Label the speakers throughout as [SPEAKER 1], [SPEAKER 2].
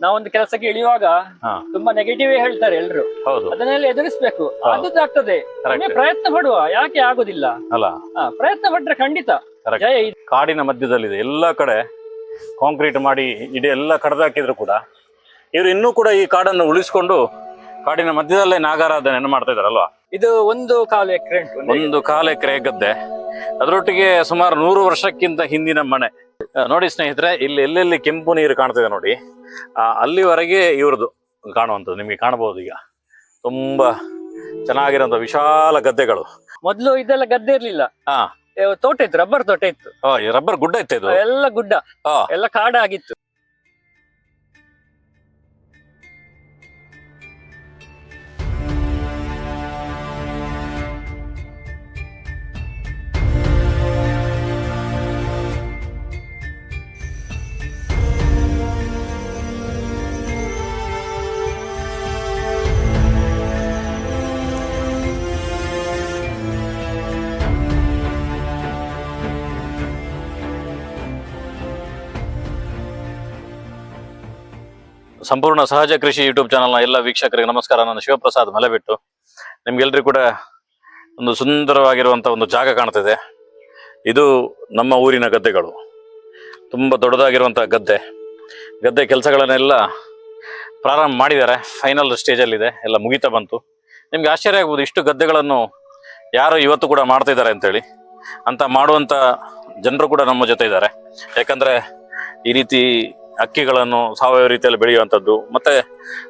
[SPEAKER 1] ನಾವೊಂದು ಕೆಲಸಕ್ಕೆ ಇಳಿಯುವಾಗ ತುಂಬಾ ನೆಗೆಟಿವ್ ಹೇಳ್ತಾರೆ ಎಲ್ರು.
[SPEAKER 2] ಹೌದು.
[SPEAKER 1] ಅದನ್ನೆಲ್ಲ ಎದುರಿಸ್ಬೇಕು. ಒಮ್ಮೆ ಪ್ರಯತ್ನ ಪಡುವ ಯಾಕೆ ಆಗುದಿಲ್ಲ?
[SPEAKER 2] ಅಲ್ಲ.
[SPEAKER 1] ಪ್ರಯತ್ನ ಪಟ್ರೆ ಖಂಡಿತ.
[SPEAKER 2] ಕಾಡಿನ ಮಧ್ಯದಲ್ಲಿದೆ. ಎಲ್ಲಾ ಕಡೆ ಕಾಂಕ್ರೀಟ್ ಮಾಡಿ ಇಡೀ ಎಲ್ಲ ಕಡ್ದಾಕಿದ್ರು ಕೂಡ ಇವರು ಇನ್ನೂ ಕೂಡ ಈ ಕಾಡನ್ನು ಉಳಿಸ್ಕೊಂಡು ಕಾಡಿನ ಮಧ್ಯದಲ್ಲೇ ನಾಗಾರಾಧನೆಯನ್ನು ಮಾಡ್ತಾ ಇದಾರಲ್ವಾ
[SPEAKER 1] ಇದು ಒಂದು ಕಾಲು ಎಕರೆ
[SPEAKER 2] ಒಂದು ಕಾಲ ಎಕರೆ ಗದ್ದೆ. ಅದರೊಟ್ಟಿಗೆ ಸುಮಾರು ನೂರು ವರ್ಷಕ್ಕಿಂತ ಹಿಂದಿನ ಮನೆ. ನೋಡಿ ಸ್ನೇಹಿತರೆ ಇಲ್ಲಿ ಎಲ್ಲೆಲ್ಲಿ ಕೆಂಪು ನೀರು ಕಾಣ್ತಿದೆ ನೋಡಿ. ಆ, ಅಲ್ಲಿವರೆಗೆ ಇವ್ರದ್ದು ಕಾಣುವಂಥದ್ದು ನಿಮಗೆ ಕಾಣಬಹುದು ಈಗ. ತುಂಬಾ ಚೆನ್ನಾಗಿರೋಂಥ ವಿಶಾಲ ಗದ್ದೆಗಳು.
[SPEAKER 1] ಮೊದ್ಲು ಇದೆಲ್ಲ ಗದ್ದೆ ಇರ್ಲಿಲ್ಲ.
[SPEAKER 2] ಹಾ.
[SPEAKER 1] ತೋಟ ಇತ್ತು ರಬ್ಬರ್ ತೋಟ ಇತ್ತು.
[SPEAKER 2] ರಬ್ಬರ್ ಗುಡ್ಡ ಇತ್ತು ಇದು?
[SPEAKER 1] ಎಲ್ಲ ಗುಡ್ಡ. ಎಲ್ಲ ಕಾಡಾಗಿತ್ತು.
[SPEAKER 2] ಸಂಪೂರ್ಣ ಸಹಜ ಕೃಷಿ ಯೂಟ್ಯೂಬ್ ಚಾನಲ್ನ ಎಲ್ಲ ವೀಕ್ಷಕರಿಗೆ ನಮಸ್ಕಾರ. ನಾನು ಶಿವಪ್ರಸಾದ್ ಮಲೆಬಿಟ್ಟು. ನಿಮ್ಗೆಲ್ರಿಗೂ ಕೂಡ ಒಂದು ಸುಂದರವಾಗಿರುವಂಥ ಒಂದು ಜಾಗ ಕಾಣ್ತಿದೆ. ಇದು ನಮ್ಮ ಊರಿನ ಗದ್ದೆಗಳು. ತುಂಬ ದೊಡ್ಡದಾಗಿರುವಂಥ ಗದ್ದೆ. ಗದ್ದೆ ಕೆಲಸಗಳನ್ನೆಲ್ಲ ಪ್ರಾರಂಭ ಮಾಡಿದ್ದಾರೆ. ಫೈನಲ್ ಸ್ಟೇಜಲ್ಲಿದೆ. ಎಲ್ಲ ಮುಗಿತಾ ಬಂತು. ನಿಮ್ಗೆ ಆಶ್ಚರ್ಯ ಆಗ್ಬೋದು ಇಷ್ಟು ಗದ್ದೆಗಳನ್ನು ಯಾರು ಇವತ್ತು ಕೂಡ ಮಾಡ್ತಿದ್ದಾರೆ ಅಂತೇಳಿ. ಅಂತ ಮಾಡುವಂಥ ಜನರು ಕೂಡ ನಮ್ಮ ಜೊತೆ ಇದ್ದಾರೆ. ಯಾಕಂದ್ರೆ ಈ ರೀತಿ ಅಕ್ಕಿಗಳನ್ನು ಸಾವಯವ ರೀತಿಯಲ್ಲಿ ಬೆಳೆಯುವಂಥದ್ದು, ಮತ್ತು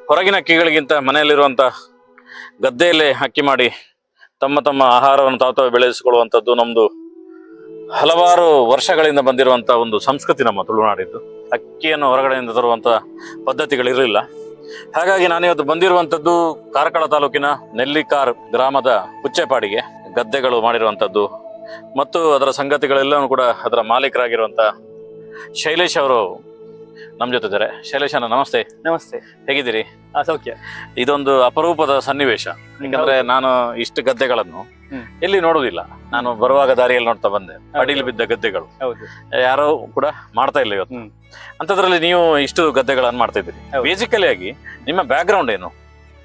[SPEAKER 2] ಹೊರಗಿನ ಅಕ್ಕಿಗಳಿಗಿಂತ ಮನೆಯಲ್ಲಿರುವಂಥ ಗದ್ದೆಯಲ್ಲೇ ಅಕ್ಕಿ ಮಾಡಿ ತಮ್ಮ ತಮ್ಮ ಆಹಾರವನ್ನು ತಾವು ತಾವು ಬೆಳೆಸಿಕೊಳ್ಳುವಂಥದ್ದು ನಮ್ಮದು ಹಲವಾರು ವರ್ಷಗಳಿಂದ ಬಂದಿರುವಂಥ ಒಂದು ಸಂಸ್ಕೃತಿ ನಮ್ಮ ತುಳುನಾಡಿದ್ದು. ಅಕ್ಕಿಯನ್ನು ಹೊರಗಡೆಯಿಂದ ತರುವಂಥ ಪದ್ಧತಿಗಳಿರಲಿಲ್ಲ. ಹಾಗಾಗಿ ನಾನಿವತ್ತು ಬಂದಿರುವಂಥದ್ದು ಕಾರ್ಕಳ ತಾಲೂಕಿನ ನೆಲ್ಲಿಕಾರ್ ಗ್ರಾಮದ ಕುಚ್ಚೆಪಾಡಿಗೆ ಗದ್ದೆಗಳು ಮಾಡಿರುವಂಥದ್ದು, ಮತ್ತು ಅದರ ಸಂಗತಿಗಳೆಲ್ಲವೂ ಕೂಡ ಅದರ ಮಾಲೀಕರಾಗಿರುವಂಥ ಶೈಲೇಶ್ ಅವರು ನಮ್ಮ ಜೊತೆ ಇದ್ದಾರೆ. ಶೈಲೇಶ್ ಅಣ್ಣ ನಮಸ್ತೆ.
[SPEAKER 1] ನಮಸ್ತೆ.
[SPEAKER 2] ಹೇಗಿದ್ದೀರಿ?
[SPEAKER 1] ಆ ಸೌಖ್ಯ.
[SPEAKER 2] ಇದೊಂದು ಅಪರೂಪದ ಸನ್ನಿವೇಶ. ಯಾಕಂದ್ರೆ ನಾನು ಇಷ್ಟು ಗದ್ದೆಗಳನ್ನು. ಎಲ್ಲಿ ನೋಡುವುದಿಲ್ಲ. ನಾನು ಬರುವಾಗ ದಾರಿಯಲ್ಲಿ ನೋಡ್ತಾ ಬಂದೆ. ಅಡಿಲಿ ಬಿದ್ದ ಗದ್ದೆಗಳು.
[SPEAKER 1] ಹೌದು.
[SPEAKER 2] ಯಾರೋ ಕೂಡ ಮಾಡ್ತಾ ಇಲ್ಲ ಇವತ್ತು. ಅಂತದ್ರಲ್ಲಿ ನೀವು ಇಷ್ಟು ಗದ್ದೆಗಳನ್ನು ಮಾಡ್ತಾ ಇದ್ದೀರಿ. ಬೇಸಿಕಲಿ ಆಗಿ ನಿಮ್ಮ ಬ್ಯಾಕ್ ಗ್ರೌಂಡ್ ಏನು?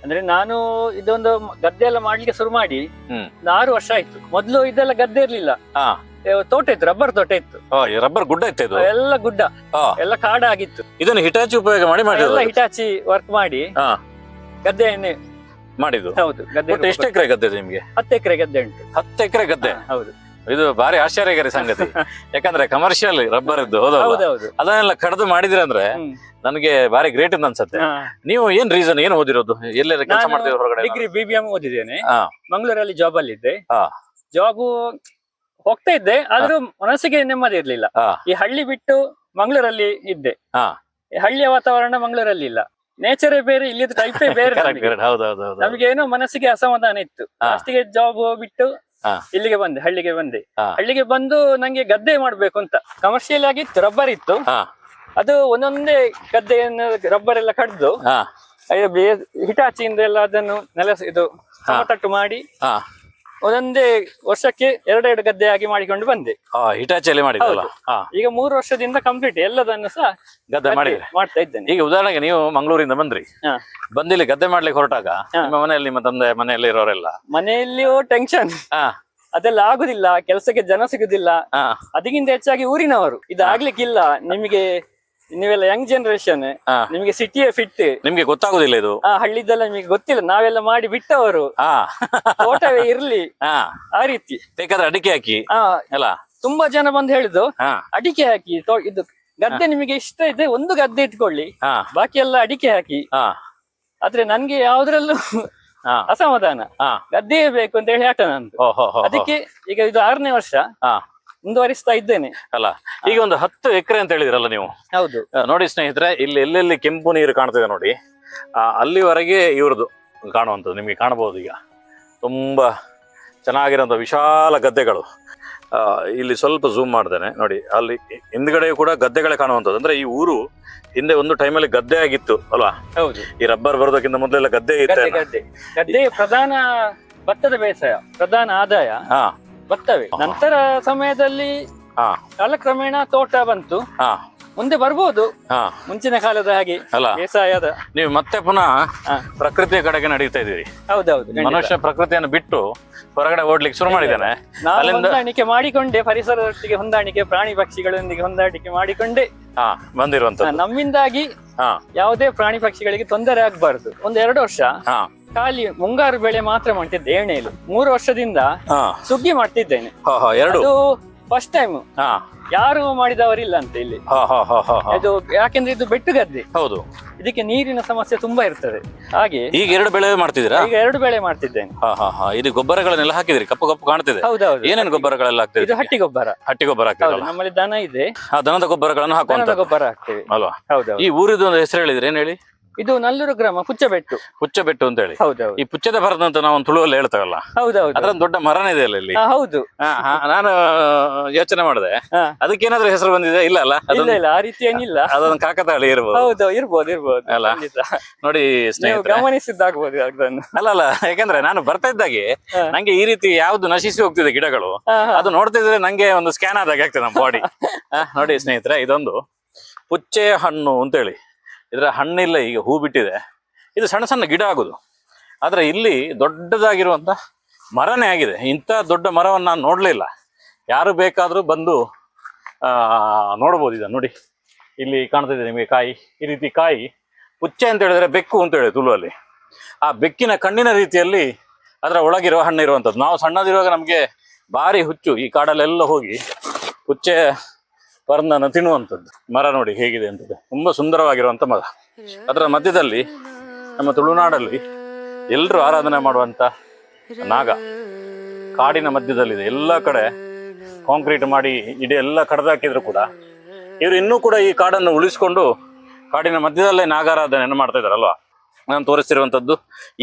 [SPEAKER 1] ಅಂದ್ರೆ ನಾನು ಇದೊಂದು ಗದ್ದೆ ಎಲ್ಲ ಮಾಡ್ಲಿಕ್ಕೆ ಶುರು ಮಾಡಿ. ಆರು ವರ್ಷ ಆಯ್ತು. ಮೊದಲು ಇದೆಲ್ಲ ಗದ್ದೆ ಇರ್ಲಿಲ್ಲ. ತೋಟ ಇತ್ತು ರಬ್ಬರ್ ತೋಟ ಇತ್ತು.
[SPEAKER 2] ರಬ್ಬರ್ ಗುಡ್ಡ ಇತ್ತು ಇದು?
[SPEAKER 1] ಎಲ್ಲ ಗುಡ್ಡ ಎಲ್ಲಾ ಕಾಡ ಆಗಿತ್ತು
[SPEAKER 2] ಇದನ್ನು ಹಿಟಾಚಿ ಉಪಯೋಗ ಮಾಡಿ ಮಾಡಿ
[SPEAKER 1] ಹಿಟಾಚಿ ವರ್ಕ್ ಮಾಡಿ
[SPEAKER 2] ಹಾ.
[SPEAKER 1] ಗದ್ದೆಯನ್ನೇ
[SPEAKER 2] ಮಾಡಿದ್ದು?
[SPEAKER 1] ಹೌದು ಗದ್ದೆ
[SPEAKER 2] ಎಷ್ಟು ಎಕರೆ ಗದ್ದೆ ನಿಮ್ಗೆ?
[SPEAKER 1] ಹತ್ತು ಎಕರೆ ಗದ್ದೆ ಉಂಟು.
[SPEAKER 2] ಹತ್ತು ಎಕರೆ ಗದ್ದೆ?
[SPEAKER 1] ಹೌದು.
[SPEAKER 2] ಇದು ಭಾರಿ ಆಶ್ಚರ್ಯಕರ ಸಂಗತಿ. ಯಾಕಂದ್ರೆ ಕಮರ್ಷಿಯಲ್ ರಬ್ಬರ್ ಇದ್ದು
[SPEAKER 1] ಹೌದು
[SPEAKER 2] ಅದನ್ನೆಲ್ಲ ಕಡ್ದು ಮಾಡಿದ್ರೆ ಅಂದ್ರೆ
[SPEAKER 1] ಹ್ಮ್.
[SPEAKER 2] ನನಗೆ ಭಾರಿ ಗ್ರೇಟ್ ಅಂತ ಅನ್ಸುತ್ತೆ. ನೀವು ಏನ್ ರೀಸನ್ ಏನ್ ಓದಿರೋದು? ಎಲ್ಲೆಲ್ಲ ಕೆಲಸ ಮಾಡ್ತೀವಿ ಹೊರಗಡೆ
[SPEAKER 1] ಡಿಗ್ರಿ ಬಿಬಿಎಂ ಬಿ ಎಂ ಓದಿದ್ದೇನೆ. ಮಂಗಳೂರಲ್ಲಿ ಜಾಬ್ ಅಲ್ಲಿ ಇದ್ದೆ ಜಾಬ್ ಹೋಗ್ತಾ ಇದ್ದೆ ಆದ್ರೂ ಮನಸ್ಸಿಗೆ ನೆಮ್ಮದಿ ಇರ್ಲಿಲ್ಲ. ಈ ಹಳ್ಳಿ ಬಿಟ್ಟು ಮಂಗಳೂರಲ್ಲಿ ಇದ್ದೆ. ಹಳ್ಳಿಯ ವಾತಾವರಣ ಮಂಗಳೂರಲ್ಲಿ ಇಲ್ಲ. ನೇಚರೇ ಬೇರೆ ಇಲ್ಲಿದ್ದು ಟೈಪೇ ಬೇರೆ ನಮ್ಗೆ. ಏನೋ ಮನಸ್ಸಿಗೆ ಅಸಮಾಧಾನ ಇತ್ತು. ಅಷ್ಟಿಗೆ ಜಾಬ್ ಬಿಟ್ಟು ಇಲ್ಲಿಗೆ ಬಂದೆ ಹಳ್ಳಿಗೆ ಬಂದೆ. ಹಳ್ಳಿಗೆ ಬಂದು ನಂಗೆ ಗದ್ದೆ ಮಾಡ್ಬೇಕು ಅಂತ. ಕಮರ್ಷಿಯಲ್ ಆಗಿ ರಬ್ಬರ್ ಇತ್ತು. ಅದು ಒಂದೊಂದೇ ಗದ್ದೆಯನ್ನು ರಬ್ಬರ್ ಎಲ್ಲ ಕಡ್ದು ಹಿಟಾಚಿಯಿಂದ ಎಲ್ಲ ಅದನ್ನು ನೆಲಸ ಇದು ಸಮತಟ್ಟು ಮಾಡಿ ಒಂದೊಂದೇ ವರ್ಷಕ್ಕೆ ಎರಡೆರಡು ಗದ್ದೆ ಆಗಿ ಮಾಡಿಕೊಂಡು ಬಂದೆ.
[SPEAKER 2] ಆ, ಹಿಟಾಚಿಯಲ್ಲಿ ಮಾಡಿದ್ರಲ್ಲ? ಹಾ.
[SPEAKER 1] ಈಗ ಮೂರು ವರ್ಷದಿಂದ ಕಂಪ್ಲೀಟ್ ಎಲ್ಲದನ್ನು ಸಹ
[SPEAKER 2] ಗದ್ದೆ ಮಾಡಿ
[SPEAKER 1] ಮಾಡ್ತಾ ಇದ್ದೇನೆ.
[SPEAKER 2] ಈಗ ಉದಾಹರಣೆಗೆ ನೀವು ಮಂಗಳೂರಿಂದ ಬಂದ್ರಿ. ಬಂದಿಲ್ಲಿ ಗದ್ದೆ ಮಾಡ್ಲಿಕ್ಕೆ ಹೊರಟಾಗ. ನಿಮ್ಮ ಮನೆಯಲ್ಲಿ ನಿಮ್ಮ ತಂದೆ ಮನೆಯಲ್ಲಿ ಇರೋರೆಲ್ಲ?
[SPEAKER 1] ಮನೆಯಲ್ಲಿಯೂ ಟೆನ್ಷನ್ ಅದೆಲ್ಲ ಆಗುದಿಲ್ಲ ಕೆಲಸಕ್ಕೆ ಜನ ಸಿಗುದಿಲ್ಲ. ಅದಕ್ಕಿಂತ ಹೆಚ್ಚಾಗಿ ಊರಿನವರು. ಇದಾಗ್ಲಿಕ್ಕಿಲ್ಲ ನಿಮಗೆ ನೀವೆಲ್ಲ ಯಂಗ್ ಜನರೇಷನ್
[SPEAKER 2] ಹಾ.
[SPEAKER 1] ನಿಮಗೆ ಸಿಟಿಯೇ ಫಿಟ್
[SPEAKER 2] ನಿಮ್ಗೆ ಗೊತ್ತಾಗುದಿಲ್ಲ ಇದು.
[SPEAKER 1] ಆ ಹಳ್ಳಿದೆಲ್ಲ ನಿಮಗೆ ಗೊತ್ತಿಲ್ಲ. ನಾವೆಲ್ಲ ಮಾಡಿ ಬಿಟ್ಟವರು.
[SPEAKER 2] ಹಾ.
[SPEAKER 1] ತೋಟವೇ ಇರ್ಲಿ.
[SPEAKER 2] ಹಾ.
[SPEAKER 1] ಆ ರೀತಿ.
[SPEAKER 2] ಬೇಕಾದ್ರೆ ಅಡಿಕೆ ಹಾಕಿ
[SPEAKER 1] ಆ
[SPEAKER 2] ಅಲ್ಲ?
[SPEAKER 1] ತುಂಬಾ ಜನ ಬಂದು ಹೇಳಿದ್ದು
[SPEAKER 2] ಹಾ.
[SPEAKER 1] ಅಡಿಕೆ ಹಾಕಿ ತೋ- ಇದು ಗದ್ದೆ ನಿಮಗೆ ಇಷ್ಟ ಇದೆ ಒಂದು ಗದ್ದೆ ಇಟ್ಕೊಳ್ಳಿ.
[SPEAKER 2] ಹಾ.
[SPEAKER 1] ಬಾಕಿ ಎಲ್ಲ ಅಡಿಕೆ ಹಾಕಿ.
[SPEAKER 2] ಹಾ.
[SPEAKER 1] ಆದ್ರೆ ನನ್ಗೆ ಯಾವ್ದ್ರಲ್ಲೂ
[SPEAKER 2] ಹಾ.
[SPEAKER 1] ಅಸಮಾಧಾನ.
[SPEAKER 2] ಹಾ.
[SPEAKER 1] ಗದ್ದೆಯೇ ಬೇಕು ಅಂತ ಹೇಳಿ ಆಟ ನಂದು.
[SPEAKER 2] ಓ ಹೋ ಹೋ ಹೋ.
[SPEAKER 1] ಅದಕ್ಕೆ ಈಗ ಇದು ಆರನೇ ವರ್ಷ.
[SPEAKER 2] ಹಾ.
[SPEAKER 1] ಮುಂದುವರಿಸ್ತಾ ಇದ್ದೇನೆ.
[SPEAKER 2] ಅಲ್ಲ ಈಗ ಒಂದು ಹತ್ತು ಎಕರೆ ಅಂತ ಹೇಳಿದ್ರಲ್ಲ ನೀವು?
[SPEAKER 1] ಹೌದು.
[SPEAKER 2] ನೋಡಿ ಸ್ನೇಹಿತರೆ ಇಲ್ಲಿ ಎಲ್ಲೆಲ್ಲಿ ಕೆಂಪು ನೀರು ಕಾಣ್ತಿದೆ ನೋಡಿ. ಅಲ್ಲಿವರೆಗೆ ಇವ್ರದ್ದು ಕಾಣುವಂಥದ್ದು ನಿಮಗೆ ಕಾಣಬಹುದು ಈಗ. ತುಂಬಾ ಚೆನ್ನಾಗಿರೋಂಥ ವಿಶಾಲ ಗದ್ದೆಗಳು. ಇಲ್ಲಿ ಸ್ವಲ್ಪ ಝೂಮ್ ಮಾಡ್ತೇನೆ. ನೋಡಿ ಅಲ್ಲಿ ಹಿಂದ್ಗಡೆ ಕೂಡ ಗದ್ದೆಗಳೇ ಕಾಣುವಂಥದ್ದು. ಅಂದ್ರೆ ಈ ಊರು ಹಿಂದೆ ಒಂದು ಟೈಮಲ್ಲಿ ಗದ್ದೆ ಆಗಿತ್ತು ಅಲ್ವಾ?
[SPEAKER 1] ಹೌದು.
[SPEAKER 2] ಈ ರಬ್ಬರ್ ಬರೋದಕ್ಕಿಂತ ಮೊದಲೆಲ್ಲ ಗದ್ದೆ ಇತ್ತು
[SPEAKER 1] ಗದ್ದೆ ಪ್ರಧಾನ ಭತ್ತದ ಬೇಸಾಯ ಪ್ರಧಾನ ಆದಾಯ. ಭತ್ತವೇ ನಂತರ ಸಮಯದಲ್ಲಿ ಕಾಲಕ್ರಮೇಣ ತೋಟ ಬಂತು.
[SPEAKER 2] ಹಾ.
[SPEAKER 1] ಮುಂದೆ ಬರ್ಬೋದು.
[SPEAKER 2] ಹಾ.
[SPEAKER 1] ಮುಂಚಿನ ಕಾಲದ ಹಾಗೆ
[SPEAKER 2] ಅಲ್ಲ.
[SPEAKER 1] ಬೇಸಾಯದ.
[SPEAKER 2] ನೀವು ಮತ್ತೆ ಪುನಃ. ಪ್ರಕೃತಿಯ ಕಡೆಗೆ ನಡೀತಾ ಇದ್ದೀರಿ.
[SPEAKER 1] ಹೌದೌದು.
[SPEAKER 2] ಮನುಷ್ಯ ಪ್ರಕೃತಿಯನ್ನು ಬಿಟ್ಟು ಹೊರಗಡೆ ಓಡ್ಲಿಕ್ಕೆ ಶುರು ಮಾಡಿದ್ದಾನೆ.
[SPEAKER 1] ಹೊಂದಾಣಿಕೆ ಮಾಡಿಕೊಂಡೆ ಪರಿಸರದೊಟ್ಟಿಗೆ ಹೊಂದಾಣಿಕೆ ಪ್ರಾಣಿ ಪಕ್ಷಿಗಳೊಂದಿಗೆ ಹೊಂದಾಣಿಕೆ ಮಾಡಿಕೊಂಡೆ.
[SPEAKER 2] ಹಾ
[SPEAKER 1] ಆ, ನಮ್ಮಿಂದಾಗಿ
[SPEAKER 2] ಹಾ.
[SPEAKER 1] ಯಾವುದೇ ಪ್ರಾಣಿ ಪಕ್ಷಿಗಳಿಗೆ ತೊಂದರೆ ಆಗ್ಬಾರ್ದು. ಒಂದ್ ಎರಡು ವರ್ಷ.
[SPEAKER 2] ಹಾ.
[SPEAKER 1] ಖಾಲಿ ಮುಂಗಾರು ಬೆಳೆ ಮಾತ್ರ ಮಾಡ್ತಿದ್ದೆ ಎಣ್ಣೆಯಲ್ಲಿ. ಮೂರು ವರ್ಷದಿಂದ
[SPEAKER 2] ಹಾ.
[SPEAKER 1] ಸುಗ್ಗಿ ಮಾಡ್ತಿದ್ದೇನೆ.
[SPEAKER 2] ಎರಡು.
[SPEAKER 1] ಫಸ್ಟ್ ಟೈಮ್
[SPEAKER 2] ಹಾ.
[SPEAKER 1] ಯಾರು ಮಾಡಿದವರಿಲ್ಲ ಅಂತ ಇಲ್ಲಿ ಇದು ಯಾಕೆಂದ್ರೆ ಇದು ಬೆಟ್ಟು ಗದ್ದೆ
[SPEAKER 2] ಹೌದು.
[SPEAKER 1] ಇದಕ್ಕೆ ನೀರಿನ ಸಮಸ್ಯೆ ತುಂಬಾ ಇರ್ತದೆ. ಹಾಗೆ
[SPEAKER 2] ಈಗ ಎರಡು ಬೆಳೆ ಮಾಡ್ತಿದ್ದೀರಾ?
[SPEAKER 1] ಈಗ ಎರಡು ಬೆಳೆ ಮಾಡ್ತಿದ್ದೇನೆ.
[SPEAKER 2] ಇದು ಗೊಬ್ಬರಗಳನ್ನೆಲ್ಲ ಹಾಕಿದ್ರಿ ಕಪ್ಪು ಕಪ್ಪು ಕಾಣ್ತಿದೆ.
[SPEAKER 1] ಹೌದೌದು.
[SPEAKER 2] ಏನೇನು ಗೊಬ್ಬರಗಳೆಲ್ಲ
[SPEAKER 1] ಇದು
[SPEAKER 2] ಹಾಕ್ತಿದ್ರಿ
[SPEAKER 1] ಹಟ್ಟಿ ಗೊಬ್ಬರ.
[SPEAKER 2] ಹಟ್ಟಿ ಗೊಬ್ಬರ
[SPEAKER 1] ಹೌದು ನಮ್ಮಲ್ಲಿ ದನ ಇದೆ.
[SPEAKER 2] ಆ ದನದ ಗೊಬ್ಬರಗಳನ್ನು ಹಾಕುವಂತ
[SPEAKER 1] ಗೊಬ್ಬರ ಹಾಕ್ತೇವೆ.
[SPEAKER 2] ಅಲ್ವಾ?
[SPEAKER 1] ಹೌದು
[SPEAKER 2] ಈ ಊರಿದು ಒಂದು ಹೆಸರು ಹೇಳಿದ್ರೆ ಏನ್ ಹೇಳಿ?
[SPEAKER 1] ಇದು ನಲ್ಲೂರು ಗ್ರಾಮ ಪುಚ್ಚಬೆಟ್ಟು.
[SPEAKER 2] ಪುಚ್ಚಬೆಟ್ಟು ಅಂತ ಹೇಳಿ
[SPEAKER 1] ಹೌದೌದು
[SPEAKER 2] ಈ ಪುಚ್ಚದ ಭರದ ಅಂತ ನಾವು ಒಂದು ತುಳುವಲ್ಲಿ ಹೇಳ್ತೇವಲ್ಲ
[SPEAKER 1] ಹೌದೌದು
[SPEAKER 2] ದೊಡ್ಡ ಮರನೇ ಇದೆ ಅಲ್ಲ ಇಲ್ಲಿ.
[SPEAKER 1] ಹೌದು.
[SPEAKER 2] ನಾನು ಯೋಚನೆ ಮಾಡಿದೆ.
[SPEAKER 1] ಅದಕ್ಕೆ
[SPEAKER 2] ಏನಾದ್ರೂ ಹೆಸರು ಬಂದಿದೆ? ಇಲ್ಲ ಅಲ್ಲ?
[SPEAKER 1] ಇಲ್ಲ ಇಲ್ಲ ಆ ರೀತಿ ಏನಿಲ್ಲ.
[SPEAKER 2] ಅದೊಂದು ಕಾಕತಾಳಿ ಇರ್ಬೋದು.
[SPEAKER 1] ಹೌದು ಇರ್ಬೋದು ಇರ್ಬೋದು.
[SPEAKER 2] ಅಲ್ಲ? ನೋಡಿ
[SPEAKER 1] ಗಮನಿಸಿದ್ದಾಗಬಹುದು ಅದನ್ನು.
[SPEAKER 2] ಅಲ್ಲ ಅಲ್ಲ ಯಾಕಂದ್ರೆ ನಾನು ಬರ್ತಾ ಇದ್ದಾಗೆ ನಂಗೆ ಈ ರೀತಿ ಯಾವ್ದು ನಶಿಸಿ ಹೋಗ್ತಿದೆ ಗಿಡಗಳು. ಅದು ನೋಡ್ತಿದ್ರೆ ನಂಗೆ ಒಂದು ಸ್ಕ್ಯಾನ್ ಆದಾಗ ಆಗ್ತದೆ ನಮ್ಮ ಬಾಡಿ ನೋಡಿ ಸ್ನೇಹಿತರೆ ಇದೊಂದು ಪುಚ್ಚೆ ಹಣ್ಣು ಅಂತೇಳಿ. ಇದರ ಹಣ್ಣಿಲ್ಲ ಈಗ ಹೂ ಬಿಟ್ಟಿದೆ. ಇದು ಸಣ್ಣ ಸಣ್ಣ ಗಿಡ ಆಗೋದು. ಆದರೆ ಇಲ್ಲಿ ದೊಡ್ಡದಾಗಿರುವಂಥ ಮರನೇ ಆಗಿದೆ. ಇಂಥ ದೊಡ್ಡ ಮರವನ್ನು ನಾನು ನೋಡಲಿಲ್ಲ. ಯಾರು ಬೇಕಾದರೂ ಬಂದು ನೋಡ್ಬೋದು ಇದನ್ನು ನೋಡಿ. ಇಲ್ಲಿ ಕಾಣ್ತಿದೆ ನಿಮಗೆ ಕಾಯಿ. ಈ ರೀತಿ ಕಾಯಿ ಪುಚ್ಚೆ ಅಂತ ಹೇಳಿದ್ರೆ ಬೆಕ್ಕು ಅಂತ ಹೇಳಿ ತುಳುವಲ್ಲಿ. ಆ ಬೆಕ್ಕಿನ ಕಣ್ಣಿನ ರೀತಿಯಲ್ಲಿ ಅದರ ಒಳಗಿರುವ ಹಣ್ಣು ಇರುವಂಥದ್ದು ನಾವು ಸಣ್ಣದಿರುವಾಗ ನಮಗೆ ಭಾರಿ ಹುಚ್ಚು. ಈ ಕಾಡಲ್ಲೆಲ್ಲ ಹೋಗಿ ಪುಚ್ಚೆ ಪರ್ನನ ತಿನ್ನುವಂಥದ್ದು. ಮರ ನೋಡಿ ಹೇಗಿದೆ ಅಂತ ತುಂಬಾ ಸುಂದರವಾಗಿರುವಂತ ಮರ. ಅದರ ಮಧ್ಯದಲ್ಲಿ ನಮ್ಮ ತುಳುನಾಡಲ್ಲಿ ಎಲ್ಲರೂ ಆರಾಧನೆ ಮಾಡುವಂತ ನಾಗ. ಕಾಡಿನ ಮಧ್ಯದಲ್ಲಿದೆ. ಎಲ್ಲ ಕಡೆ ಕಾಂಕ್ರೀಟ್ ಮಾಡಿ ಇಡೀ ಎಲ್ಲ ಕಡ್ದಾಕಿದ್ರು ಕೂಡ ಇವರು ಇನ್ನೂ ಕೂಡ ಈ ಕಾಡನ್ನು ಉಳಿಸ್ಕೊಂಡು ಕಾಡಿನ ಮಧ್ಯದಲ್ಲೇ ನಾಗಾರಾಧನೆಯನ್ನು ಮಾಡ್ತಾ ಇದ್ದಾರಲ್ವಾ ನಾನು ತೋರಿಸ್ತಿರುವಂತದ್ದು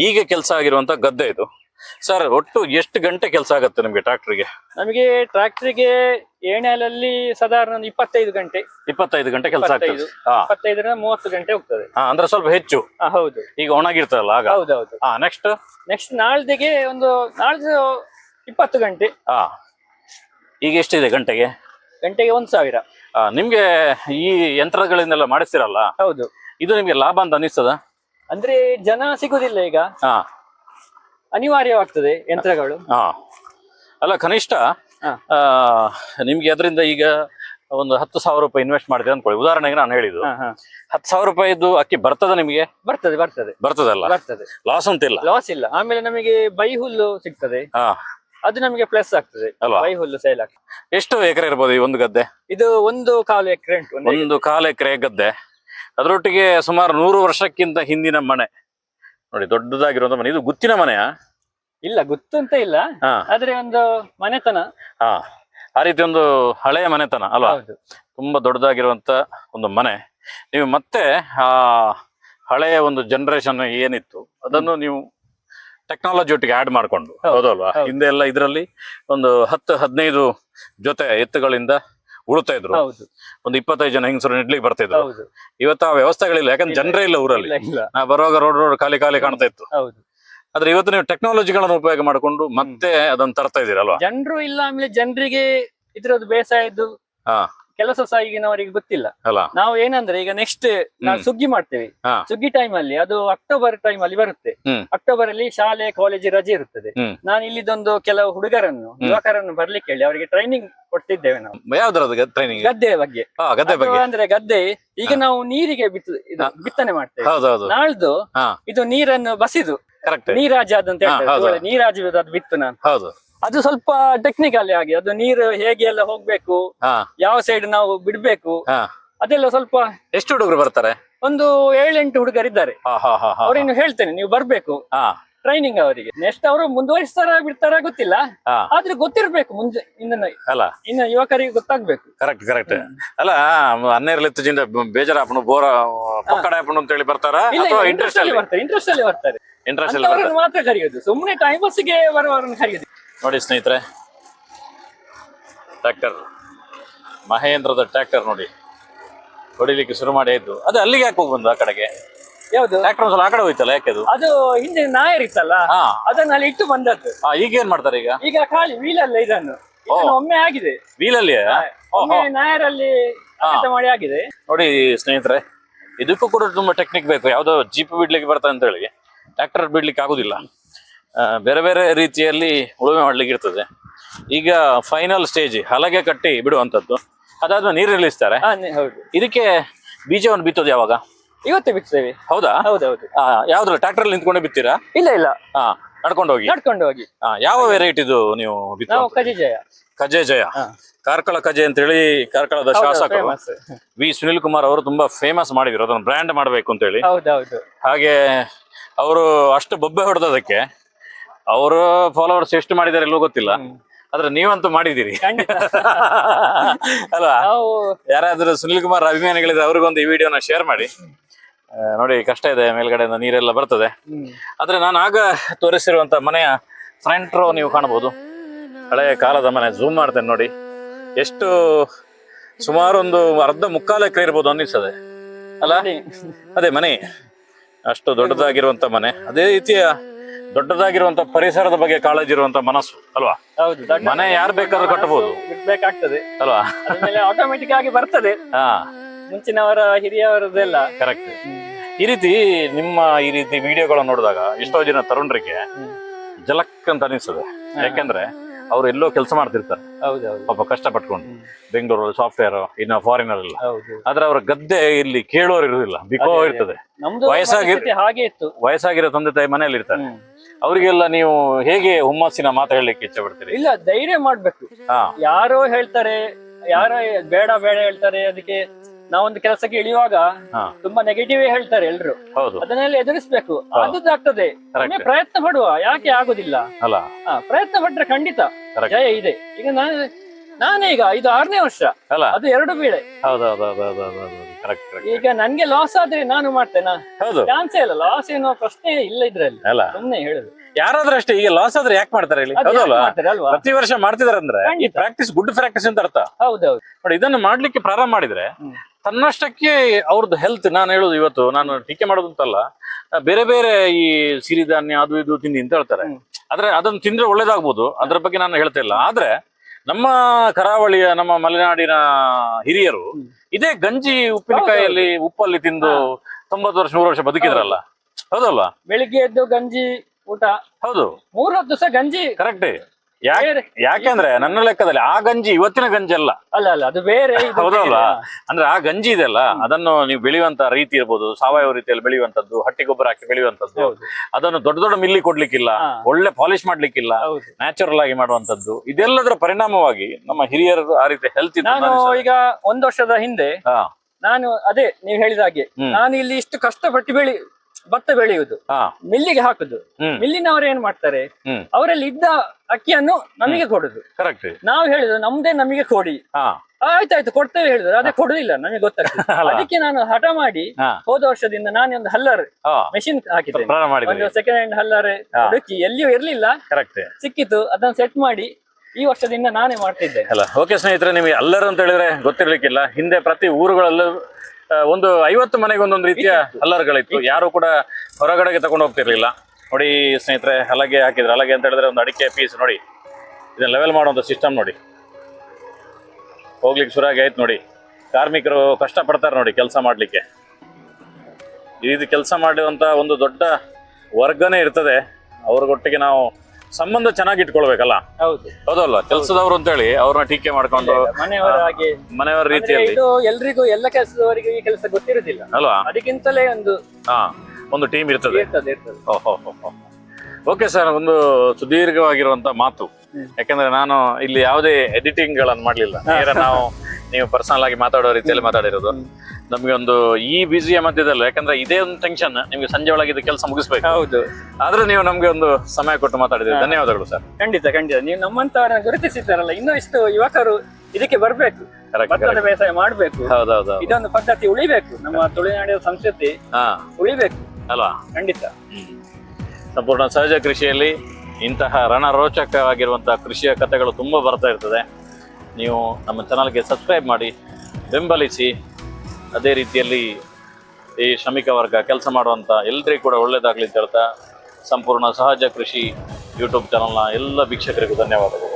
[SPEAKER 2] ಈಗ ಕೆಲಸ ಆಗಿರುವಂತ ಗದ್ದೆ ಇದು. ಸರ್ ಒಟ್ಟು ಎಷ್ಟು ಗಂಟೆ ಕೆಲಸ ಆಗುತ್ತೆ ನಮಗೆ ಟ್ರಾಕ್ಟರ್ಗೆ
[SPEAKER 1] ನಮಗೆ ಟ್ರಾಕ್ಟರ್ಗೆ ಏಣೆಯಲ್ಲಿ ಸಾಧಾರಣ ಒಂದು ಇಪ್ಪತ್ತೈದು ಗಂಟೆ.
[SPEAKER 2] ಇಪ್ಪತ್ತೈದು ಗಂಟೆ ಕೆಲಸ ಆಗ್ತದೆ.
[SPEAKER 1] ಇಪ್ಪತ್ತೈದು.
[SPEAKER 2] ಹಾ.
[SPEAKER 1] ಇಪ್ಪತ್ತೈದರಿಂದ ಮೂವತ್ತು ಗಂಟೆ ಹೋಗ್ತದೆ.
[SPEAKER 2] ಹಾ, ಅಂದ್ರೆ ಸ್ವಲ್ಪ ಹೆಚ್ಚು.
[SPEAKER 1] ಹಾ ಹೌದು.
[SPEAKER 2] ಈಗ ಒಣಗಿರ್ತದಲ್ಲ ಆಗ?
[SPEAKER 1] ಹೌದೌದು.
[SPEAKER 2] ಹಾ ನೆಕ್ಸ್ಟ್
[SPEAKER 1] ನೆಕ್ಸ್ಟ್ ನಾಳ್ದಿಗೆ ಒಂದು ನಾಳ್ದು ಇಪ್ಪತ್ತು ಗಂಟೆ.
[SPEAKER 2] ಹಾ. ಈಗ ಎಷ್ಟಿದೆ ಗಂಟೆಗೆ?
[SPEAKER 1] ಗಂಟೆಗೆ ಒಂದ್ ಸಾವಿರ.
[SPEAKER 2] ಆ, ನಿಮ್ಗೆ ಈ ಯಂತ್ರಗಳನ್ನೆಲ್ಲ ಮಾಡಿಸ್ತಿರಲ್ಲ?
[SPEAKER 1] ಹೌದು.
[SPEAKER 2] ಇದು ನಿಮ್ಗೆ ಲಾಭ ಅಂತ ಅನಿಸ್ತದ?
[SPEAKER 1] ಅಂದ್ರೆ ಜನ ಸಿಗುದಿಲ್ಲ ಈಗ.
[SPEAKER 2] ಹಾ.
[SPEAKER 1] ಅನಿವಾರ್ಯವಾಗ್ತದೆ ಯಂತ್ರಗಳು.
[SPEAKER 2] ಹಾ. ಅಲ್ಲ ಕನಿಷ್ಠ ನಿಮ್ಗೆ ಅದರಿಂದ ಈಗ ಒಂದು ಹತ್ತು ಸಾವಿರ ರೂಪಾಯಿ ಇನ್ವೆಸ್ಟ್ ಮಾಡಿದೆ ಅನ್ಕೊಳ್ಳಿ. ಉದಾಹರಣೆಗೆ ನಾನು ಹೇಳಿದ್ದು. ಹತ್ತು ಸಾವಿರ ರೂಪಾಯಿದು ಅಕ್ಕಿ ಬರ್ತದೆ ನಿಮಗೆ?
[SPEAKER 1] ಬರ್ತದೆ ಬರ್ತದೆ.
[SPEAKER 2] ಬರ್ತದಲ್ಲ?
[SPEAKER 1] ಬರ್ತದೆ.
[SPEAKER 2] ಲಾಸ್ ಅಂತಿಲ್ಲ?
[SPEAKER 1] ಲಾಸ್ ಇಲ್ಲ. ಆಮೇಲೆ ನಮಗೆ ಬೈ ಹುಲ್ಲು ಸಿಗ್ತದೆ.
[SPEAKER 2] ಹಾ.
[SPEAKER 1] ಅದು ನಮಗೆ ಪ್ಲಸ್ ಆಗ್ತದೆ? ಬೈ ಹುಲ್ಲು ಸೇಲ್ ಆಗ್ತದೆ.
[SPEAKER 2] ಎಷ್ಟು ಎಕರೆ ಇರ್ಬೋದು ಈ ಒಂದು ಗದ್ದೆ?
[SPEAKER 1] ಇದು ಒಂದು ಕಾಲು ಎಕರೆ ಉಂಟು ಒಂದು
[SPEAKER 2] ಒಂದು ಕಾಲು ಎಕರೆ ಗದ್ದೆ. ಅದರೊಟ್ಟಿಗೆ ಸುಮಾರು ನೂರು ವರ್ಷಕ್ಕಿಂತ ಹಿಂದಿನ ಮನೆ. ನೋಡಿ ದೊಡ್ಡದಾಗಿರುವಂತ ಮನೆ. ಇದು ಗುತ್ತಿನ ಮನೆಯಾ?
[SPEAKER 1] ಇಲ್ಲ ಗೊತ್ತು ಅಂತ ಇಲ್ಲ.
[SPEAKER 2] ಹಾ.
[SPEAKER 1] ಆದ್ರೆ ಒಂದು ಮನೆತನ.
[SPEAKER 2] ಹಾ. ಆ ರೀತಿ ಒಂದು ಹಳೆಯ ಮನೆತನ ಅಲ್ವಾ?
[SPEAKER 1] ಹೌದು.
[SPEAKER 2] ತುಂಬಾ ದೊಡ್ಡದಾಗಿರುವಂತ ಒಂದು ಮನೆ. ನೀವು ಮತ್ತೆ ಆ ಹಳೆಯ ಒಂದು ಜನರೇಷನ್ ಏನಿತ್ತು ಅದನ್ನು ನೀವು ಟೆಕ್ನಾಲಜಿ ಒಟ್ಟಿಗೆ ಆಡ್ ಮಾಡ್ಕೊಂಡು
[SPEAKER 1] ಹೌದು,
[SPEAKER 2] ಹೌದಲ್ವಾ?
[SPEAKER 1] ಹಿಂದೆ
[SPEAKER 2] ಎಲ್ಲ ಇದರಲ್ಲಿ ಒಂದು ಹತ್ತು ಹದಿನೈದು ಜೊತೆ ಎತ್ತುಗಳಿಂದ ಉಳ್ತಾ ಇದ್ರು. ಒಂದು ಇಪ್ಪತ್ತೈದು ಜನ ಹೆಂಗಸರು ನಿಡ್ಲಿಕ್ಕೆ ಬರ್ತಿದ್ರು
[SPEAKER 1] ಹೌದು.
[SPEAKER 2] ಇವತ್ತು ಆ ವ್ಯವಸ್ಥೆಗಳಿಲ್ಲ ಯಾಕಂದ್ರೆ ಜನರೇ ಇಲ್ಲ ಊರಲ್ಲಿ. ನಾ ಬರುವಾಗ ರೋಡ್ ರೋಡ್ ಖಾಲಿ ಖಾಲಿ ಕಾಣ್ತಾ ಇತ್ತು.
[SPEAKER 1] ಹೌದು.
[SPEAKER 2] ಆದ್ರೆ ಇವತ್ತು ನೀವು ಟೆಕ್ನಾಲಜಿಗಳನ್ನು ಉಪಯೋಗ ಮಾಡಿಕೊಂಡು ಮತ್ತೆ ಅದನ್ನ ತರ್ತಾ ಇದೀರಲ್ವಾ?
[SPEAKER 1] ಜನರು ಇಲ್ಲ ಆಮೇಲೆ ಜನರಿಗೆ ಇದ್ರದ್ದು ಬೇಸಾಯದ್ದು
[SPEAKER 2] ಹಾ.
[SPEAKER 1] ಕೆಲಸ ಸಹ ಈಗಿನವರಿಗೆ ಗೊತ್ತಿಲ್ಲ.
[SPEAKER 2] ಅಲ್ಲ.
[SPEAKER 1] ನಾವು ಏನಂದ್ರೆ ಈಗ ನೆಕ್ಸ್ಟ್ ನಾವು ಸುಗ್ಗಿ ಮಾಡ್ತೇವೆ.
[SPEAKER 2] ಹಾ.
[SPEAKER 1] ಸುಗ್ಗಿ ಟೈಮ್ ಅಲ್ಲಿ ಅದು ಅಕ್ಟೋಬರ್ ಟೈಮ್ ಅಲ್ಲಿ ಬರುತ್ತೆ.
[SPEAKER 2] ಹ್ಮ್.
[SPEAKER 1] ಅಕ್ಟೋಬರ್ ಅಲ್ಲಿ ಶಾಲೆ ಕಾಲೇಜ್ ರಜೆ ಇರುತ್ತದೆ
[SPEAKER 2] ಹ್ಮ್.
[SPEAKER 1] ನಾನು ಇಲ್ಲಿದೊಂದು ಕೆಲವು ಹುಡುಗರನ್ನು ಯುವಕರನ್ನು ಬರ್ಲಿಕ್ಕೆ ಹೇಳಿ ಅವರಿಗೆ ಟ್ರೈನಿಂಗ್ ಕೊಡ್ತಿದ್ದೇವೆ ನಾವು.
[SPEAKER 2] ಯಾವ್ದ್ರದ್ದು ಟ್ರೈನಿಂಗ್
[SPEAKER 1] ಗದ್ದೆ ಬಗ್ಗೆ.
[SPEAKER 2] ಹಾ ಗದ್ದೆ
[SPEAKER 1] ಅಂದ್ರೆ ಗದ್ದೆ ಈಗ ನಾವು ನೀರಿಗೆ ಇದು ಬಿತ್ತನೆ ಮಾಡ್ತೇವೆ.
[SPEAKER 2] ಹೌದೌದು.
[SPEAKER 1] ನಾಳ್ದು
[SPEAKER 2] ಹಾ.
[SPEAKER 1] ಇದು ನೀರನ್ನು ಬಸಿದು.
[SPEAKER 2] ಕರೆಕ್ಟ್
[SPEAKER 1] ನೀರಾಜಾದ್ ಅಂತ
[SPEAKER 2] ಹಾ, ಹೌದು.
[SPEAKER 1] ಹೇಳ್ತಾರೆ ನೀರಾಜು ಅದು ಬಿತ್ತು ನಾನು.
[SPEAKER 2] ಹೌದು.
[SPEAKER 1] ಅದು ಸ್ವಲ್ಪ ಟೆಕ್ನಿಕಲ್ ಆಗಿ ಅದು ನೀರು ಹೇಗೆ ಎಲ್ಲ ಹೋಗ್ಬೇಕು ಯಾವ ಸೈಡ್ ನಾವು ಬಿಡ್ಬೇಕು ಅದೆಲ್ಲ ಸ್ವಲ್ಪ
[SPEAKER 2] ಎಷ್ಟು ಹುಡುಗರು ಬರ್ತಾರೆ?
[SPEAKER 1] ಒಂದು ಏಳೆಂಟು ಹುಡುಗರಿದ್ದಾರೆ
[SPEAKER 2] ಇದ್ದಾರೆ. ಹಾ ಹಾ ಹಾ
[SPEAKER 1] ಅವ್ರೇನು ಹೇಳ್ತೇನೆ ನೀವು ಬರ್ಬೇಕು. ಟ್ರೈನಿಂಗ್ ಅವರಿಗೆ. ನೆಕ್ಸ್ಟ್ ಅವರು ಮುಂದುವರಿಸ್ತಾರ ಬಿಡ್ತಾರ ಗೊತ್ತಿಲ್ಲ. ಆದ್ರೆ ಗೊತ್ತಿರ್ಬೇಕು ಮುಂಜೆ ಇನ್ನ
[SPEAKER 2] ಅಲ್ಲ.
[SPEAKER 1] ಇನ್ನ ಯುವಕರಿಗೆ ಗೊತ್ತಾಗ್ಬೇಕು.
[SPEAKER 2] ಕರೆಕ್ಟ್ ಕರೆಕ್ಟ್ ಅಲ್ಲ ಹನ್ನೆರಡು ಜಿಂದ ಬೇಜಾರಾಪನು ಬೋರ ಪಕ್ಕಡ ಆಪನು ಅಂತ ಹೇಳಿ ಬರ್ತಾರ?
[SPEAKER 1] ಇಂಟ್ರೆಸ್ಟ್ ಅಲ್ಲಿ ಬರ್ತಾರೆ ಇಂಟ್ರೆಸ್ಟ್ ಅಲ್ಲಿ ಬರ್ತಾರೆ.
[SPEAKER 2] ಇಂಟ್ರೆಸ್ಟ್ ಅಲ್ಲಿ
[SPEAKER 1] ಮಾತ್ರ ಕರೆಯೋದು. ಸುಮ್ಮನೆ ಟೈಮ್ ಬಸ್ಗೆ ಬರುವವರನ್ನು ಕರೆಯೋದು.
[SPEAKER 2] ನೋಡಿ ಸ್ನೇಹಿತರೆ ಟ್ರ್ಯಾಕ್ಟರ್ ಮಹೇಂದ್ರದ ಟ್ರ್ಯಾಕ್ಟರ್ ನೋಡಿ. ಹೊಡಿಲಿಕ್ಕೆ ಶುರು ಮಾಡಿ ಇದ್ದು. ಅದು ಅಲ್ಲಿಗೆ ಯಾಕೆ ಹೋಗಿ ಬಂದು ಆ ಕಡೆಗೆ?
[SPEAKER 1] ಯಾವ್ದು?
[SPEAKER 2] ಟ್ರ್ಯಾಕ್ಟರ್ ಒಂದ್ಸಲ ಆ ಕಡೆ ಹೋಯ್ತಲ್ಲ ಯಾಕೆ ಅದು?
[SPEAKER 1] ಅದು ಹಿಂದೆ ನಾಯರ್ ಇತ್ತಲ್ಲ
[SPEAKER 2] ಹಾ.
[SPEAKER 1] ಅದನ್ನ ಅಲ್ಲಿ ಇಟ್ಟು ಬಂದದ್ದು.
[SPEAKER 2] ಹಾ ಈಗ ಏನ್ ಮಾಡ್ತಾರೆ ಈಗ?
[SPEAKER 1] ಈಗ ಖಾಲಿ ವೀಲ್ ಇದನ್ನು. ಇದನ್ನು ಒಮ್ಮೆ ಆಗಿದೆ.
[SPEAKER 2] ವೀಲಲ್ಲಿ
[SPEAKER 1] ಒಮ್ಮೆ ನಾಯರಲ್ಲಿ ಅಲ್ಲಿ ಮಾಡಿ ಆಗಿದೆ.
[SPEAKER 2] ನೋಡಿ ಸ್ನೇಹಿತರೆ ಇದಕ್ಕೂ ಕೂಡ ತುಂಬಾ ಟೆಕ್ನಿಕ್ ಬೇಕು. ಯಾವ್ದೋ ಜೀಪ್ ಬಿಡ್ಲಿಕ್ಕೆ ಬರ್ತದೆ ಅಂತ ಹೇಳಿ. ಟ್ರ್ಯಾಕ್ಟರ್ ಬಿಡ್ಲಿಕ್ಕೆ ಆಗುದಿಲ್ಲ. ಆ, ಬೇರೆ ಬೇರೆ ರೀತಿಯಲ್ಲಿ ಉಳುಮೆ ಮಾಡ್ಲಿಕ್ಕೆ ಇರ್ತದೆ. ಈಗ ಫೈನಲ್ ಸ್ಟೇಜ್ ಹಲಗೆ ಕಟ್ಟಿ ಬಿಡುವಂತದ್ದು ಅದಾದ್ಮೇಲೆ ನೀರು ನಿಲ್ಲಿಸ್ತಾರೆ.
[SPEAKER 1] ಹೌದು.
[SPEAKER 2] ಇದಕ್ಕೆ ಬೀಜವನ್ನು ಬಿತ್ತೋದು ಯಾವಾಗ?
[SPEAKER 1] ಇವತ್ತೇ ಬಿತ್ತೇವೆ
[SPEAKER 2] ಹೌದಾ?
[SPEAKER 1] ಹೌದೌದು
[SPEAKER 2] ಆ, ಟ್ರಾಕ್ಟರ್ ಟ್ರ್ಯಾಕ್ಟರ್ ನಿಂತ್ಕೊಂಡೆ ಬಿತ್ತೀರಾ?
[SPEAKER 1] ಇಲ್ಲ ಇಲ್ಲ.
[SPEAKER 2] ಹಾ ನಡ್ಕೊಂಡು ಹೋಗಿ.
[SPEAKER 1] ನಡ್ಕೊಂಡು ಹೋಗಿ.
[SPEAKER 2] ಆ, ಯಾವ ವೆರೈಟಿದು ನೀವು
[SPEAKER 1] ನಾವು
[SPEAKER 2] ಜಯ.
[SPEAKER 1] ಕಜಿಜಯ
[SPEAKER 2] ಕಜೆ ಜಯ. ಕಾರ್ಕಳ ಕಜೆ ಅಂತೇಳಿ ಕಾರ್ಕಳದ ಶಾಸಕರು.
[SPEAKER 1] ಫೇಮಸ್
[SPEAKER 2] ವಿ ಸುನಿಲ್ ಕುಮಾರ್ ಅವರು ತುಂಬಾ ಫೇಮಸ್ ಮಾಡಿದ್ರು. ಅದನ್ನು ಬ್ರ್ಯಾಂಡ್ ಮಾಡಬೇಕು ಅಂತ ಹೇಳಿ
[SPEAKER 1] ಹೌದೌದು
[SPEAKER 2] ಹಾಗೆ ಅವರು ಅಷ್ಟು ಬೊಬ್ಬೆ ಹೊಡೆದದಕ್ಕೆ ಅವರ ಫಾಲೋವರ್ಸ್ ಎಷ್ಟು ಮಾಡಿದ್ದಾರೆ ಇಲ್ಲೋ ಗೊತ್ತಿಲ್ಲ. ಆದ್ರೆ ನೀವಂತೂ ಮಾಡಿದ್ದೀರಿ. ಅಲ್ವಾ? ಯಾರಾದ್ರೂ ಸುನಿಲ್ ಕುಮಾರ್ ಅಭಿಮಾನಿಗಳಿದ್ರೆ ಅವ್ರಿಗೊಂದು ಈ ವಿಡಿಯೋನ ಶೇರ್ ಮಾಡಿ. ನೋಡಿ ಕಷ್ಟ ಇದೆ ಮೇಲ್ಗಡೆಯಿಂದ ನೀರೆಲ್ಲ ಬರ್ತದೆ. ಆದ್ರೆ ನಾನು ಆಗ ತೋರಿಸಿರುವಂತ ಮನೆಯ ಫ್ರಂಟ್ ರೋ ನೀವು ಕಾಣಬಹುದು. ಹಳೆಯ ಕಾಲದ ಮನೆ ಝೂಮ್ ಮಾಡ್ತೇನೆ ನೋಡಿ. ಎಷ್ಟು ಸುಮಾರು ಒಂದು ಅರ್ಧ ಮುಕ್ಕಾಲೆ ಎಕರೆ ಇರ್ಬೋದು ಅನ್ನಿಸ್ತದೆ. ಅಲ್ಲ? ಅದೇ ಮನೆ. ಅಷ್ಟು ದೊಡ್ಡದಾಗಿರುವಂತ ಮನೆ. ಅದೇ ರೀತಿಯ ದೊಡ್ಡದಾಗಿರುವಂತ ಪರಿಸರದ ಬಗ್ಗೆ ಕಾಳಜಿ ಇರುವಂತ ಮನಸ್ಸು ಅಲ್ವಾ?
[SPEAKER 1] ಹೌದು ದೊಡ್ಡ
[SPEAKER 2] ಮನೆ ಯಾರು ಬೇಕಾದ್ರೂ ಕಟ್ಟಬಹುದು.
[SPEAKER 1] ಬಿಡ್ಬೇಕಾಗ್ತದೆ
[SPEAKER 2] ಅಲ್ವಾ?
[SPEAKER 1] ಆಮೇಲೆ ಆಟೋಮೆಟಿಕ್ ಆಗಿ ಬರ್ತದೆ.
[SPEAKER 2] ಹಾ.
[SPEAKER 1] ಮುಂಚಿನವರ ಹಿರಿಯವರದೆಲ್ಲ
[SPEAKER 2] ಕರೆಕ್ಟ್ ಈ ರೀತಿ ನಿಮ್ಮ ಈ ರೀತಿ ವಿಡಿಯೋಗಳನ್ನ ನೋಡಿದಾಗ ಎಷ್ಟೋ ಜನ ತರುಣರಿಗೆ ಜಲಕ್ ಅಂತ ಅನಿಸ್ತದೆ. ಯಾಕೆಂದ್ರೆ ಅವ್ರು ಎಲ್ಲೋ ಕೆಲಸ ಮಾಡ್ತಿರ್ತಾರೆ.
[SPEAKER 1] ಹೌದೌದು
[SPEAKER 2] ಪಾಪ ಕಷ್ಟ ಪಟ್ಕೊಂಡು ಬೆಂಗಳೂರಲ್ಲಿ ಸಾಫ್ಟ್ವೇರ್ ಇನ್ನು ಫಾರಿನರ್ ಎಲ್ಲ
[SPEAKER 1] ಹೌದು.
[SPEAKER 2] ಆದ್ರೆ ಅವ್ರ ಗದ್ದೆ ಇಲ್ಲಿ ಕೇಳೋರು ಇರುವುದಿಲ್ಲ ಬಿಕೋ. ಇರ್ತದೆ.
[SPEAKER 1] ನಮ್ದು
[SPEAKER 2] ವಯಸ್ಸಾಗಿ-
[SPEAKER 1] ಪರಿಸ್ಥಿತಿ ಹಾಗೆ ಇತ್ತು.
[SPEAKER 2] ವಯಸ್ಸಾಗಿರೋ ತಂದೆ ತಾಯಿ ಮನೆಯಲ್ಲಿ ಇರ್ತಾರೆ. ಅವರಿಗೆಲ್ಲ ನೀವು ಹೇಗೆ ಹುಮ್ಮಸ್ಸಿನ ಮಾತು ಹೇಳಲಿಕ್ಕೆ ಇಚ್ಛೆ ಪಡ್ತೀರಿ
[SPEAKER 1] ಇಲ್ಲ ಧೈರ್ಯ ಮಾಡ್ಬೇಕು.
[SPEAKER 2] ಹಾ.
[SPEAKER 1] ಯಾರೋ ಹೇಳ್ತಾರೆ ಯಾರೋ ಬೇಡ ಬೇಡ ಹೇಳ್ತಾರೆ ಅದಕ್ಕೆ ನಾವೊಂದು ಕೆಲಸಕ್ಕೆ ಇಳಿಯುವಾಗ
[SPEAKER 2] ಹಾ.
[SPEAKER 1] ತುಂಬಾ ನೆಗೆಟಿವ್ ಹೇಳ್ತಾರೆ ಎಲ್ರು.
[SPEAKER 2] ಹೌದು.
[SPEAKER 1] ಅದನ್ನೆಲ್ಲ ಎದುರಿಸ್ಬೇಕು. ಅದು ಒಮ್ಮೆ. ಪ್ರಯತ್ನ ಪಡುವ ಯಾಕೆ ಆಗುದಿಲ್ಲ?
[SPEAKER 2] ಅಲ್ಲ.
[SPEAKER 1] ಹಾ, ಪ್ರಯತ್ನ ಪಟ್ರೆ ಖಂಡಿತ
[SPEAKER 2] Correct.
[SPEAKER 1] ಜಯ ಇದೆ. ಈಗ ನಾನು ನಾನೀಗ ಇದು ಆರನೇ ವರ್ಷ.
[SPEAKER 2] ಅಲ್ಲ?
[SPEAKER 1] ಅದು ಎರಡು ಬೀಳೆ.
[SPEAKER 2] ಕರೆಕ್ಟ್
[SPEAKER 1] ಈಗ ನನ್ಗೆ ಲಾಸ್ ಆದ್ರೆ ನಾನು ಮಾಡ್ತೇನಾ?
[SPEAKER 2] ಹೌದು.
[SPEAKER 1] ಚಾನ್ಸೇ ಇಲ್ಲ. ಲಾಸ್ ಏನೋ ಪ್ರಶ್ನೆ ಇಲ್ಲ ಇದ್ರಲ್ಲಿ.
[SPEAKER 2] ಅಲ್ಲ.
[SPEAKER 1] ಹೇಳುದು.
[SPEAKER 2] ಯಾರಾದ್ರೂ ಅಷ್ಟೇ ಈಗ ಲಾಸ್ ಆದ್ರೆ ಯಾಕೆ ಮಾಡ್ತಾರೆ
[SPEAKER 1] ಇಲ್ಲಿ
[SPEAKER 2] ಹೌದಲ್ವಾ? ಪ್ರತಿ ವರ್ಷ ಮಾಡ್ತಿದಾರೆ ಅಂದ್ರೆ ಈ. ಪ್ರಾಕ್ಟೀಸ್ ಗುಡ್ ಪ್ರಾಕ್ಟೀಸ್ ಅಂತ ಅರ್ಥ.
[SPEAKER 1] ಹೌದೌದು.
[SPEAKER 2] ನೋಡಿ ಇದನ್ನು ಮಾಡ್ಲಿಕ್ಕೆ ಪ್ರಾರಂಭ ಮಾಡಿದ್ರೆ ತನ್ನಷ್ಟಕ್ಕೆ ಅವ್ರದ್ದು ಹೆಲ್ತ್ ನಾನು ಹೇಳುದು ಇವತ್ತು ನಾನು ಟೀಕೆ ಮಾಡೋದು ಅಂತಲ್ಲ ಬೇರೆ ಬೇರೆ ಈ ಸಿರಿಧಾನ್ಯ ಅದು ಇದು ತಿಂದಿ ಅಂತ ಹೇಳ್ತಾರೆ ಆದ್ರೆ ಅದನ್ನು ತಿಂದ್ರೆ ಒಳ್ಳೇದಾಗ್ಬೋದು. ಅದ್ರ ಬಗ್ಗೆ ನಾನು ಹೇಳ್ತಾ ಇಲ್ಲ. ಆದ್ರೆ ನಮ್ಮ ಕರಾವಳಿಯ ನಮ್ಮ ಮಲೆನಾಡಿನ ಹಿರಿಯರು. ಇದೇ ಗಂಜಿ ಉಪ್ಪಿನಕಾಯಿಯಲ್ಲಿ ಉಪ್ಪಲ್ಲಿ ತಿಂದು ತೊಂಬತ್ತು ವರ್ಷ ನೂರು ವರ್ಷ ಬದುಕಿದ್ರಲ್ಲ? ಹೌದಲ್ವಾ?
[SPEAKER 1] ಬೆಳಿಗ್ಗೆ ಎದ್ದು ಗಂಜಿ ಊಟ.
[SPEAKER 2] ಹೌದು.
[SPEAKER 1] ಮೂರ್ ಹೊತ್ತು ಸಹ ಗಂಜಿ
[SPEAKER 2] ಕರೆಕ್ಟ್ ಯಾಕೆಂದ್ರೆ ನನ್ನ ಲೆಕ್ಕದಲ್ಲಿ ಆ ಗಂಜಿ ಇವತ್ತಿನ ಗಂಜಿ ಅಲ್ಲ.
[SPEAKER 1] ಅಲ್ಲ ಅಲ್ಲ ಅದು ಬೇರೆ ಹೌದಲ್ಲ
[SPEAKER 2] ಅಂದ್ರೆ ಆ ಗಂಜಿ ಇದೆಯಲ್ಲ ಅದನ್ನು ನೀವು ಬೆಳೆಯುವಂತ ರೀತಿ ಇರ್ಬೋದು ಸಾವಯವ ರೀತಿಯಲ್ಲಿ ಬೆಳೆಯುವಂತದ್ದು ಹಟ್ಟಿ ಗೊಬ್ಬರ ಹಾಕಿ ಬೆಳೆಯುವಂತದ್ದು ಅದನ್ನು ದೊಡ್ಡ ದೊಡ್ಡ ಮಿಲ್ಲಿ ಕೊಡ್ಲಿಕ್ಕಿಲ್ಲ ಒಳ್ಳೆ ಪಾಲಿಶ್ ಮಾಡ್ಲಿಕ್ಕಿಲ್ಲ ನ್ಯಾಚುರಲ್ ಆಗಿ ಮಾಡುವಂತದ್ದು ಇದೆಲ್ಲದರ ಪರಿಣಾಮವಾಗಿ ನಮ್ಮ ಹಿರಿಯರು ಆ ರೀತಿ ಹೆಲ್ತ್
[SPEAKER 1] ನಾನು ಈಗ ಒಂದ್ ವರ್ಷದ ಹಿಂದೆ ನಾನು ಅದೇ ನೀವು ಹೇಳಿದ ಹಾಗೆ. ನಾನು ಇಲ್ಲಿ ಇಷ್ಟು ಕಷ್ಟಪಟ್ಟು ಬೆಳಿ ಭತ್ತ ಬೆಳೆಯುವುದು. ಮಿಲ್ಲಿಗೆ ಹಾಕುದು. ಮಿಲ್ಲಿನವರು ಏನ್ ಮಾಡ್ತಾರೆ? ಅವರಲ್ಲಿ ಇದ್ದ ಅಕ್ಕಿಯನ್ನು ನಮಗೆ ಕೊಡುದು.
[SPEAKER 2] ಕರೆಕ್ಟ್.
[SPEAKER 1] ನಾವು ಹೇಳಿದ್ರು ನಮ್ದೇ ನಮಗೆ ಕೊಡಿ.
[SPEAKER 2] ಹಾ.
[SPEAKER 1] ಆಯ್ತಾಯ್ತು ಕೊಡ್ತೇವೆ ಹೇಳಿದ್ರು. ಅದೇ ಕೊಡುದಿಲ್ಲ ನಮಗೆ ಗೊತ್ತಾಗ್ತದೆ. ಅದಕ್ಕೆ ನಾನು ಹಠ ಮಾಡಿ ಹೋದ ವರ್ಷದಿಂದ ನಾನೇ ಒಂದು ಹಲ್ಲರ್ ಮೆಷಿನ್
[SPEAKER 2] ಹಾಕಿದ್ದೆ
[SPEAKER 1] ಒಂದು ಸೆಕೆಂಡ್ ಹ್ಯಾಂಡ್ ಹಲ್ಲರ್
[SPEAKER 2] ಅದಕ್ಕೆ
[SPEAKER 1] ಹುಡುಕಿ ಎಲ್ಲಿಯೂ ಇರ್ಲಿಲ್ಲ.
[SPEAKER 2] ಕರೆಕ್ಟ್.
[SPEAKER 1] ಸಿಕ್ಕಿತು ಅದನ್ನ ಸೆಟ್ ಮಾಡಿ ಈ ವರ್ಷದಿಂದ ನಾನೇ ಮಾಡ್ತಿದ್ದೆ.
[SPEAKER 2] ಅಲ್ಲ ಓಕೆ ಸ್ನೇಹಿತರೆ ನಿಮಗೆ ಅಲ್ಲರು ಅಂತ ಹೇಳಿದ್ರೆ ಗೊತ್ತಿರ್ಲಿಕ್ಕಿಲ್ಲ. ಹಿಂದೆ ಪ್ರತಿ ಊರುಗಳಲ್ಲೂ ಒಂದು ಐವತ್ತು ಮನೆಗೆ ಒಂದೊಂದು ರೀತಿಯ ಅಲ್ಲರ್ಗಳಿತ್ತು ಯಾರು ಕೂಡ ಹೊರಗಡೆಗೆ ತಗೊಂಡು ಹೋಗ್ತಿರ್ಲಿಲ್ಲ. ನೋಡಿ ಸ್ನೇಹಿತರೆ, ಹಲಗೆ ಹಾಕಿದ್ರೆ. ಹಲಗೆ ಅಂತ ಹೇಳಿದ್ರೆ ಒಂದು ಅಡಿಕೆ ಪೀಸ್ ನೋಡಿ. ಇದನ್ನ ಲೆವೆಲ್ ಮಾಡುವಂಥ ಸಿಸ್ಟಮ್ ನೋಡಿ. ಹೋಗ್ಲಿಕ್ಕೆ ಶುರುವಾಗಿ ಆಯ್ತು ನೋಡಿ. ಕಾರ್ಮಿಕರು ಕಷ್ಟ ಪಡ್ತಾರೆ ನೋಡಿ ಕೆಲಸ ಮಾಡಲಿಕ್ಕೆ. ಇದು ಕೆಲಸ ಮಾಡುವಂಥ ಒಂದು ದೊಡ್ಡ ವರ್ಗನೇ ಇರ್ತದೆ. ಅವ್ರಿಗೊಟ್ಟಿಗೆ ನಾವು ಸಂಬಂಧ ಚೆನ್ನಾಗಿ ಇಟ್ಕೊಳ್ಬೇಕಲ್ಲ
[SPEAKER 1] ಹೌದು.
[SPEAKER 2] ಹೌದಲ್ವಾ? ಕೆಲಸದವರು ಅಂತೇಳಿ ಅವ್ರನ್ನ ಟೀಕೆ ಮಾಡ್ಕೊಂಡು
[SPEAKER 1] ಮನೆಯವರ ಹಾಗೆ.
[SPEAKER 2] ಮನೆಯವರ ರೀತಿಯಲ್ಲಿ.
[SPEAKER 1] ಇದು ಎಲ್ರಿಗೂ ಎಲ್ಲ ಕೆಲಸದವರಿಗೂ ಈ ಕೆಲಸ ಗೊತ್ತಿರುದಿಲ್ಲ.
[SPEAKER 2] ಅಲ್ವಾ?
[SPEAKER 1] ಅದಕ್ಕಿಂತಲೇ ಒಂದು
[SPEAKER 2] ಹಾ ಒಂದು ಟೀಮ್ ಇರ್ತದೆ.
[SPEAKER 1] ಇರ್ತದೆ ಇರ್ತದೆ.
[SPEAKER 2] ಓಕೆ ಸರ್ ಒಂದು ಸುದೀರ್ಘವಾಗಿರುವಂತ ಮಾತು. ಯಾಕಂದ್ರೆ ನಾನು ಇಲ್ಲಿ ಯಾವುದೇ ಎಡಿಟಿಂಗ್ ಗಳನ್ನ ಮಾಡ್ಲಿಲ್ಲ. ನೇರ ನಾವು ನೀವು ಪರ್ಸನಲ್ ಆಗಿ ಮಾತಾಡೋ ರೀತಿಯಲ್ಲಿ ಮಾತಾಡಿರೋದು. ನಮ್ಗೆ ಒಂದು ಈ ಬಿಸಿಯ ಮಧ್ಯದಲ್ಲಿ ಯಾಕಂದ್ರೆ ಇದೇ ಒಂದು ಟೆನ್ಷನ್ ನಿಮ್ಗೆ ಸಂಜೆ ಒಳಗೆ ಇದು ಕೆಲಸ ಮುಗಿಸ್ಬೇಕು.
[SPEAKER 1] ಹೌದು.
[SPEAKER 2] ಆದ್ರೆ ನೀವು ನಮ್ಗೆ ಒಂದು ಸಮಯ ಕೊಟ್ಟು ಮಾತಾಡಿದ್ರಿ ಧನ್ಯವಾದಗಳು ಸರ್.
[SPEAKER 1] ಖಂಡಿತ ಖಂಡಿತ. ನೀವು ನಮ್ಮಂತವರನ್ನ ಗುರುತಿಸಿದ್ದಾರಲ್ಲ ಇನ್ನೂ ಇಷ್ಟು ಯುವಕರು ಇದಕ್ಕೆ ಬರ್ಬೇಕು. ಭತ್ತದ ಬೇಸಾಯ ಮಾಡ್ಬೇಕು.
[SPEAKER 2] ಹೌದೌದು
[SPEAKER 1] ಇದೊಂದು ಪದ್ಧತಿ ಉಳಿಬೇಕು. ನಮ್ಮ ತುಳುನಾಡಿನ ಸಂಸ್ಕೃತಿ ಉಳಿಬೇಕು.
[SPEAKER 2] ಅಲ್ವಾ?
[SPEAKER 1] ಖಂಡಿತ.
[SPEAKER 2] ಸಂಪೂರ್ಣ ಸಹಜ ಕೃಷಿಯಲ್ಲಿ ಇಂತಹ ರಣರೋಚಕವಾಗಿರುವಂತಹ ಕೃಷಿಯ ಕಥೆಗಳು ತುಂಬಾ ಬರ್ತಾ ಇರ್ತದೆ. ನೀವು ನಮ್ಮ ಚಾನಲ್ಗೆ ಸಬ್ಸ್ಕ್ರೈಬ್ ಮಾಡಿ ಬೆಂಬಲಿಸಿ ಅದೇ ರೀತಿಯಲ್ಲಿ ಈ ಶ್ರಮಿಕ ವರ್ಗ ಕೆಲಸ ಮಾಡುವಂಥ ಎಲ್ಲರಿಗೂ ಕೂಡ ಒಳ್ಳೆಯದಾಗಲಿ ಅಂತ ಹೇಳ್ತಾ ಸಂಪೂರ್ಣ ಸಹಜ ಕೃಷಿ ಯೂಟ್ಯೂಬ್ ಚಾನಲ್ನ ಎಲ್ಲ ವೀಕ್ಷಕರಿಗೂ ಧನ್ಯವಾದಗಳು.